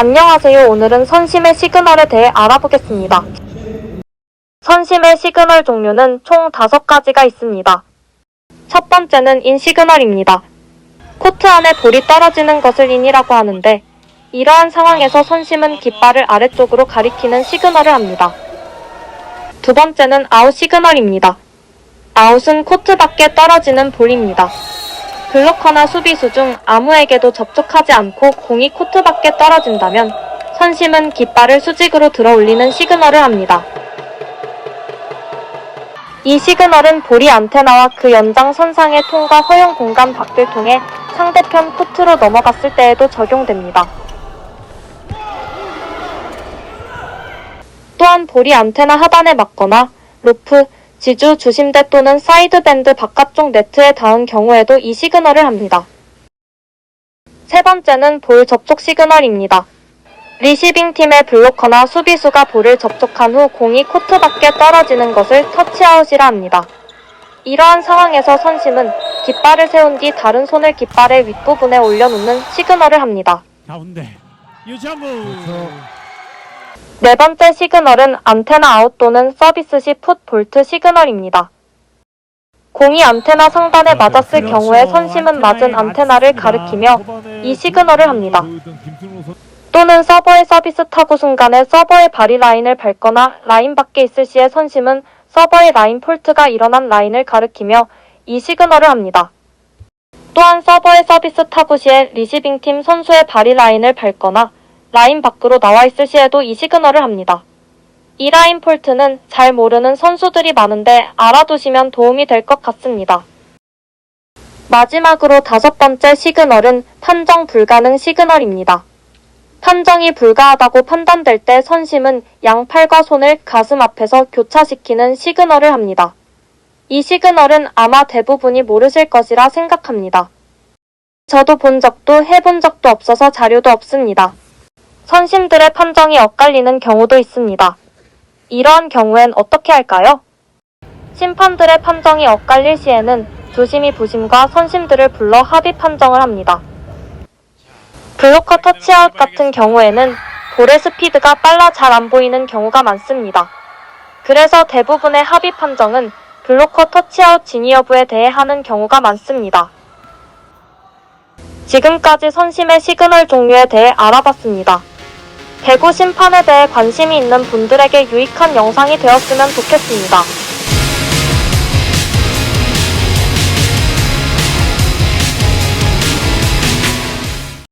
안녕하세요. 오늘은 선심의 시그널에 대해 알아보겠습니다. 선심의 시그널 종류는 총 5가지가 있습니다. 첫 번째는 인 시그널입니다. 코트 안에 볼이 떨어지는 것을 인이라고 하는데 이러한 상황에서 선심은 깃발을 아래쪽으로 가리키는 시그널을 합니다. 두 번째는 아웃 시그널입니다. 아웃은 코트 밖에 떨어지는 볼입니다. 블로커나 수비수 중 아무에게도 접촉하지 않고 공이 코트 밖에 떨어진다면 선심은 깃발을 수직으로 들어 올리는 시그널을 합니다. 이 시그널은 볼이 안테나와 그 연장 선상의 통과 허용 공간 밖을 통해 상대편 코트로 넘어갔을 때에도 적용됩니다. 또한 볼이 안테나 하단에 맞거나 로프, 지주, 주심대 또는 사이드밴드 바깥쪽 네트에 닿은 경우에도 이 시그널을 합니다. 세 번째는 볼 접촉 시그널입니다. 리시빙 팀의 블로커나 수비수가 볼을 접촉한 후 공이 코트 밖에 떨어지는 것을 터치아웃이라 합니다. 이러한 상황에서 선심은 깃발을 세운 뒤 다른 손을 깃발의 윗부분에 올려놓는 시그널을 합니다. 가운데 유자무 네 번째 시그널은 안테나 아웃 또는 서비스 시 풋 볼트 시그널입니다. 공이 안테나 상단에 맞았을 경우에 선심은 맞은 안테나를 가리키며 이 시그널을 합니다. 또는 서버의 서비스 타구 순간에 서버의 발이 라인을 밟거나 라인 밖에 있을 시에 선심은 서버의 라인 폴트가 일어난 라인을 가리키며 이 시그널을 합니다. 또한 서버의 서비스 타구 시에 리시빙 팀 선수의 발이 라인을 밟거나 라인 밖으로 나와 있을 시에도 이 시그널을 합니다. 이 라인 폴트는 잘 모르는 선수들이 많은데 알아두시면 도움이 될 것 같습니다. 마지막으로 다섯 번째 시그널은 판정 불가능 시그널입니다. 판정이 불가하다고 판단될 때 선심은 양팔과 손을 가슴 앞에서 교차시키는 시그널을 합니다. 이 시그널은 아마 대부분이 모르실 것이라 생각합니다. 저도 본 적도 해본 적도 없어서 자료도 없습니다. 선심들의 판정이 엇갈리는 경우도 있습니다. 이러한 경우엔 어떻게 할까요? 심판들의 판정이 엇갈릴 시에는 조심히 부심과 선심들을 불러 합의 판정을 합니다. 블로커 터치아웃 같은 경우에는 볼의 스피드가 빨라 잘 안 보이는 경우가 많습니다. 그래서 대부분의 합의 판정은 블로커 터치아웃 진위 여부에 대해 하는 경우가 많습니다. 지금까지 선심의 시그널 종류에 대해 알아봤습니다. 배구 심판에 대해 관심이 있는 분들에게 유익한 영상이 되었으면 좋겠습니다.